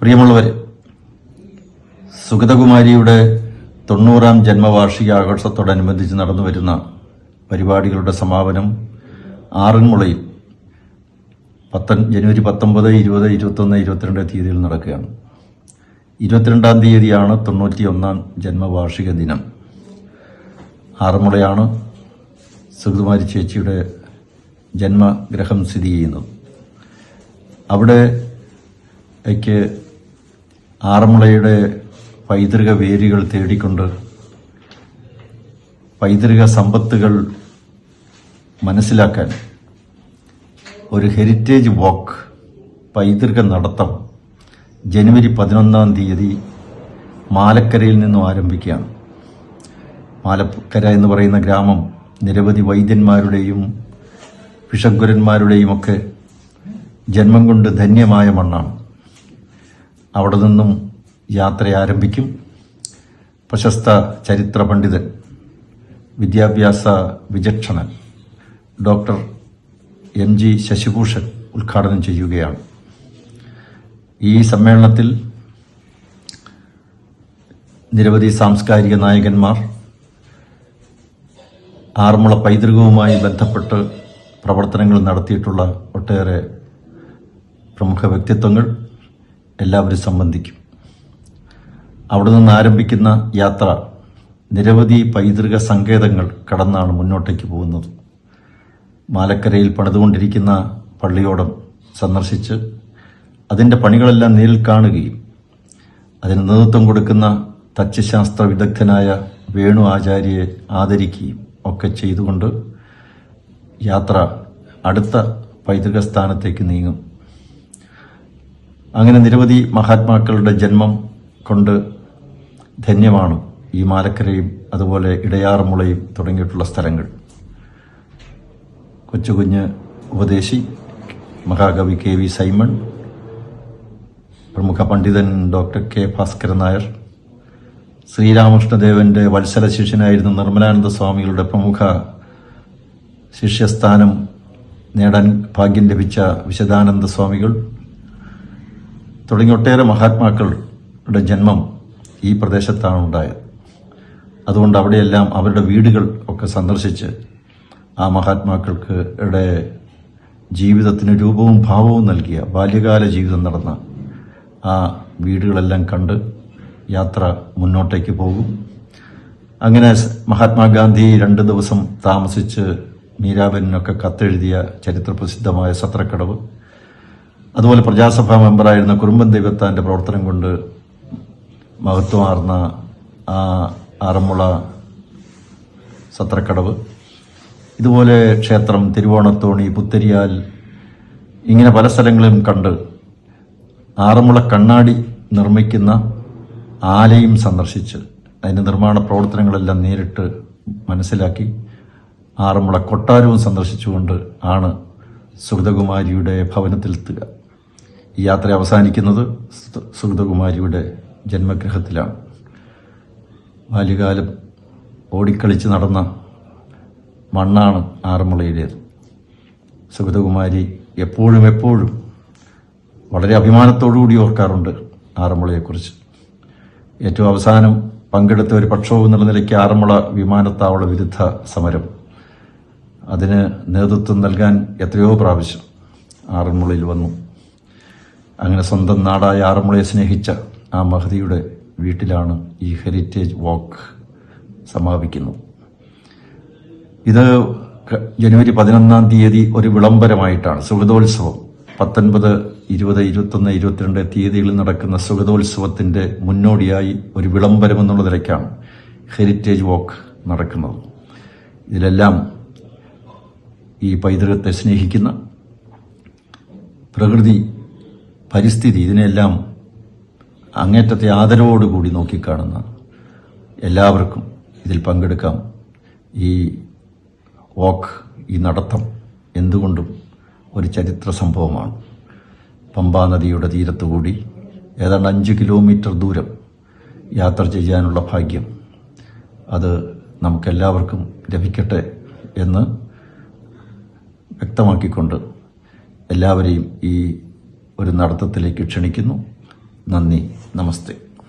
പ്രിയമുള്ളവരെ സുഗതകുമാരിയുടെ തൊണ്ണൂറാം ജന്മവാർഷിക ആഘോഷത്തോടനുബന്ധിച്ച് നടന്നു വരുന്ന പരിപാടികളുടെ സമാപനം ആറന്മുളയിൽ പത്തൻ ജനുവരി പത്തൊമ്പത് ഇരുപത് ഇരുപത്തൊന്ന് ഇരുപത്തിരണ്ട് തീയതിയിൽ നടക്കുകയാണ്. ഇരുപത്തിരണ്ടാം തീയതിയാണ് തൊണ്ണൂറ്റി ഒന്നാം ജന്മവാർഷിക ദിനം. ആറന്മുളയാണ് സുഗതകുമാരി ചേച്ചിയുടെ ജന്മഗ്രഹം സ്ഥിതി ചെയ്യുന്നത്. അവിടെ ആറന്മുളയുടെ പൈതൃക വേരുകൾ തേടിക്കൊണ്ട് പൈതൃക സമ്പത്തുകൾ മനസ്സിലാക്കാൻ ഒരു ഹെറിറ്റേജ് വാക്ക് പൈതൃക നടത്തം ജനുവരി പതിനൊന്നാം തീയതി മാലക്കരയിൽ നിന്നും ആരംഭിക്കുകയാണ്. മാലക്കര എന്ന് പറയുന്ന ഗ്രാമം നിരവധി വൈദ്യന്മാരുടെയും വിഷഗ്വരന്മാരുടെയും ഒക്കെ ജന്മം കൊണ്ട് ധന്യമായ മണ്ണാണ്. അവിടെ നിന്നും യാത്ര ആരംഭിക്കും. പ്രശസ്ത ചരിത്ര പണ്ഡിതൻ വിദ്യാഭ്യാസ വിചക്ഷണൻ ഡോക്ടർ എം ജി ശശിഭൂഷൺ ഉദ്ഘാടനം ചെയ്യുകയാണ്. ഈ സമ്മേളനത്തിൽ നിരവധി സാംസ്കാരിക നായകന്മാർ ആറന്മുള പൈതൃകവുമായി ബന്ധപ്പെട്ട് പ്രവർത്തനങ്ങൾ നടത്തിയിട്ടുള്ള ഒട്ടേറെ പ്രമുഖ വ്യക്തിത്വങ്ങൾ എല്ലാവരും സംബന്ധിക്കും. അവിടെ നിന്ന് ആരംഭിക്കുന്ന യാത്ര നിരവധി പൈതൃക സങ്കേതങ്ങൾ കടന്നാണ് മുന്നോട്ടേക്ക് പോകുന്നത്. മാലക്കരയിൽ പണിതുകൊണ്ടിരിക്കുന്ന പള്ളിയോടം സന്ദർശിച്ച് അതിന്റെ പണികളെല്ലാം നേരിൽ കാണുകയും അതിന് നേതൃത്വം കൊടുക്കുന്ന തച്ചശാസ്ത്ര വിദഗ്ധനായ വേണു ആചാര്യയെ ആദരിക്കുകയും ഒക്കെ ചെയ്തുകൊണ്ട് യാത്ര അടുത്ത പൈതൃക സ്ഥാനത്തേക്ക് നീങ്ങും. അങ്ങനെ നിരവധി മഹാത്മാക്കളുടെ ജന്മം കൊണ്ട് ധന്യമാണ് ഈ മാലക്കരയും അതുപോലെ ഇടയാറമുളയും തുടങ്ങിയിട്ടുള്ള സ്ഥലങ്ങൾ. കൊച്ചു കുഞ്ഞ് ഉപദേശി മഹാകവി കെ വി സൈമൺ പ്രമുഖ പണ്ഡിതൻ ഡോക്ടർ കെ ഭാസ്കരൻ നായർ ശ്രീരാമകൃഷ്ണദേവന്റെ വത്സല ശിഷ്യനായിരുന്ന നിർമ്മലാനന്ദ സ്വാമികളുടെ പ്രമുഖ ശിഷ്യസ്ഥാനം നേടാൻ ഭാഗ്യം ലഭിച്ച വിശദാനന്ദ സ്വാമികൾ തുടങ്ങി ഒട്ടേറെ മഹാത്മാക്കളുടെ ജന്മം ഈ പ്രദേശത്താണ് ഉണ്ടായത്. അതുകൊണ്ട് അവിടെയെല്ലാം അവരുടെ വീടുകൾ ഒക്കെ സന്ദർശിച്ച് ആ മഹാത്മാക്കൾക്ക് ഇവിടെ ജീവിതത്തിന് രൂപവും ഭാവവും നൽകിയ ബാല്യകാല ജീവിതം നടന്ന ആ വീടുകളെല്ലാം കണ്ട് യാത്ര മുന്നോട്ടേക്ക് പോകും. അങ്ങനെ മഹാത്മാഗാന്ധി രണ്ട് ദിവസം താമസിച്ച് മീരാബനൊക്കെ കത്തെഴുതിയ ചരിത്രപ്രസിദ്ധമായ സത്രക്കടവ് അതുപോലെ പ്രജാസഭാ മെമ്പറായിരുന്ന കുറുമ്പൻ ദൈവത്താന്റെ പ്രവർത്തനം കൊണ്ട് മഹത്വമാർന്ന ആ ആറന്മുള സത്രക്കടവ് ഇതുപോലെ ക്ഷേത്രം തിരുവോണത്തോണി പുത്തരിയാൽ ഇങ്ങനെ പല സ്ഥലങ്ങളും കണ്ട് ആറന്മുള കണ്ണാടി നിർമ്മിക്കുന്ന ആലയും സന്ദർശിച്ച് അതിന്റെ നിർമ്മാണ പ്രവർത്തനങ്ങളെല്ലാം നേരിട്ട് മനസ്സിലാക്കി ആറന്മുള കൊട്ടാരവും സന്ദർശിച്ചുകൊണ്ട് ആണ് സുഗതകുമാരിയുടെ ഭവനത്തിലെത്തുക ഈ യാത്ര അവസാനിക്കുന്നത് സുഗതകുമാരിയുടെ ജന്മഗൃഹത്തിലാണ്. ബാല്യകാലം ഓടിക്കളിച്ച് നടന്ന മണ്ണാണ് ആറന്മുളയുടേത് സുഗതകുമാരി എപ്പോഴും എപ്പോഴും വളരെ അഭിമാനത്തോടുകൂടി ഓർക്കാറുണ്ട് ആറന്മുളയെക്കുറിച്ച്. ഏറ്റവും അവസാനം പങ്കെടുത്ത ഒരു പക്ഷവും എന്നുള്ള നിലയ്ക്ക് ആറന്മുള വിമാനത്താവള വിരുദ്ധ സമരം. അതിന് നേതൃത്വം നൽകാൻ എത്രയോ പ്രാവശ്യം ആറന്മുളയിൽ വന്നു. അങ്ങനെ സ്വന്തം നാടായ ആറന്മുളയെ സ്നേഹിച്ച ആ മഹതിയുടെ വീട്ടിലാണ് ഈ ഹെറിറ്റേജ് വാക്ക് സമാപിക്കുന്നത് ഇത് ജനുവരി പതിനൊന്നാം തീയതി ഒരു വിളംബരമായിട്ടാണ്. സുഗതോത്സവം. പത്തൊൻപത് ഇരുപത് ഇരുപത്തൊന്ന് ഇരുപത്തിരണ്ട് തീയതികളിൽ നടക്കുന്ന സുഗതോത്സവത്തിന്റെ മുന്നോടിയായി ഒരു വിളംബരം എന്നുള്ള നിലയ്ക്കാണ് ഹെറിറ്റേജ് വാക്ക് നടക്കുന്നത്. ഇതിലെല്ലാം ഈ പൈതൃകത്തെ സ്നേഹിക്കുന്ന പ്രകൃതി പരിസ്ഥിതി ഇതിനെല്ലാം അങ്ങേറ്റത്തെ ആദരവോടുകൂടി നോക്കിക്കാണുന്ന എല്ലാവർക്കും ഇതിൽ പങ്കെടുക്കാം. ഈ വാക്ക് ഈ നടത്തം എന്തുകൊണ്ടും ഒരു ചരിത്ര സംഭവമാണ്. പമ്പാ നദിയുടെ തീരത്തുകൂടി ഏതാണ്ട് അഞ്ച് കിലോമീറ്റർ ദൂരം യാത്ര ചെയ്യാനുള്ള ഭാഗ്യം അത് നമുക്കെല്ലാവർക്കും ലഭിക്കട്ടെ എന്ന് വ്യക്തമാക്കിക്കൊണ്ട് എല്ലാവരെയും ഈ ഒരു നടത്തത്തിലേക്ക് ക്ഷണിക്കുന്നു. നന്ദി. നമസ്തേ.